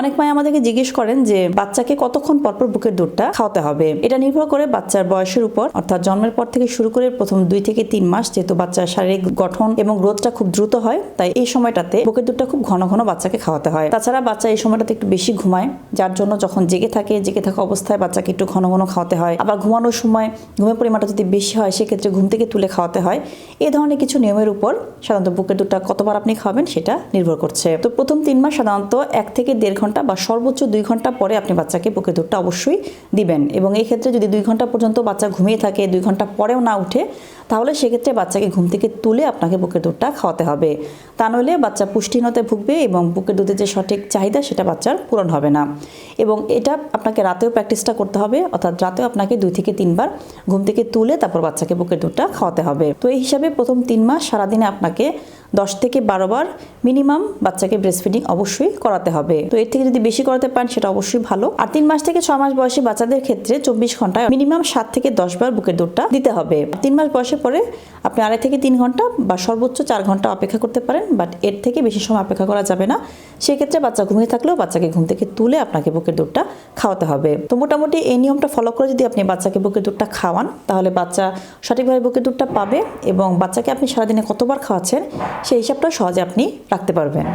অনেক মায় আমাদেরকে জিজ্ঞেস করেন যে, বাচ্চাকে কতক্ষণ পরপর বুকের দুধটা খাওয়াতে হবে? এটা নির্ভর করে বাচ্চার বয়সের উপর, অর্থাৎ জন্মের পর থেকে শুরু করে প্রথম দুই থেকে তিন মাস যেহেতু বাচ্চার শারীরিক গঠন এবং গ্রোথটা খুব দ্রুত হয়, তাই এই সময়টাতে বুকের দুধটা খুব ঘন ঘন বাচ্চাকে খাওয়াতে হয়। তাছাড়া বাচ্চা এই সময়টাতে একটু বেশি ঘুমায়, যার জন্য যখন জেগে থাকে, জেগে থাকা অবস্থায় বাচ্চাকে একটু ঘন ঘন খাওয়াতে হয়। আবার ঘুমানোর সময় ঘুমের পরিমাণটা যদি বেশি হয়, সেক্ষেত্রে ঘুম থেকে তুলে খাওয়াতে হয়। এই ধরনের কিছু নিয়মের উপর সাধারণত বুকের দুধটা কতবার আপনি খাবেন সেটা নির্ভর করছে। তো প্রথম তিন মাস সাধারণত এক থেকে দেড় ঘণ্টা বা সর্বোচ্চ দুই ঘণ্টা পরে আপনি বাচ্চাকে বুকের দুধটা অবশ্যই দিবেন। এবং এই ক্ষেত্রে যদি দুই ঘণ্টা পর্যন্ত বাচ্চা ঘুমিয়ে থাকে, দুই ঘণ্টা পরেও না উঠে, তাহলে সেক্ষেত্রে বাচ্চাকে ঘুম থেকে তুলে আপনাকে বুকের দুধটা খাওয়াতে হবে। তা নইলে বাচ্চা পুষ্টিহীনতায় ভুগবে এবং বুকের দুধের যে সঠিক চাহিদা, সেটা বাচ্চার পূরণ হবে না। এবং এটা আপনাকে রাতেও প্র্যাকটিসটা করতে হবে, অর্থাৎ রাতেও আপনাকে দুই থেকে তিনবার ঘুম থেকে তুলে তারপর বাচ্চাকে বুকের দুধটা খাওয়াতে হবে। তো এই হিসাবে প্রথম তিন মাস সারাদিনে আপনাকে দশ থেকে বারো বার মিনিমাম বাচ্চাকে ব্রেস্ট ফিডিং অবশ্যই করাতে হবে। তো এর থেকে যদি বেশি করাতে পারেন, সেটা অবশ্যই ভালো। আর তিন মাস থেকে ছয় মাস বয়সী বাচ্চাদের ক্ষেত্রে চব্বিশ ঘন্টায় মিনিমাম সাত থেকে দশ বার বুকের দুধটা দিতে হবে। তিন মাস বয়সের পরে আপনি আড়াই থেকে তিন ঘণ্টা বা সর্বোচ্চ চার ঘণ্টা অপেক্ষা করতে পারেন, বাট এর থেকে বেশি সময় অপেক্ষা করা যাবে না। সেক্ষেত্রে বাচ্চা ঘুমিয়ে থাকলেও বাচ্চাকে ঘুম থেকে তুলে আপনাকে বুকের দুধটা খাওয়াতে হবে। তো মোটামুটি এই নিয়মটা ফলো করে যদি আপনি বাচ্চাকে বুকের দুধটা খাওয়ান, তাহলে বাচ্চা সঠিকভাবে বুকের দুধটা পাবে এবং বাচ্চাকে আপনি সারাদিনে কতবার খাওয়াচ্ছেন সেই হিসাবটা সহজে আপনি রাখতে পারবেন।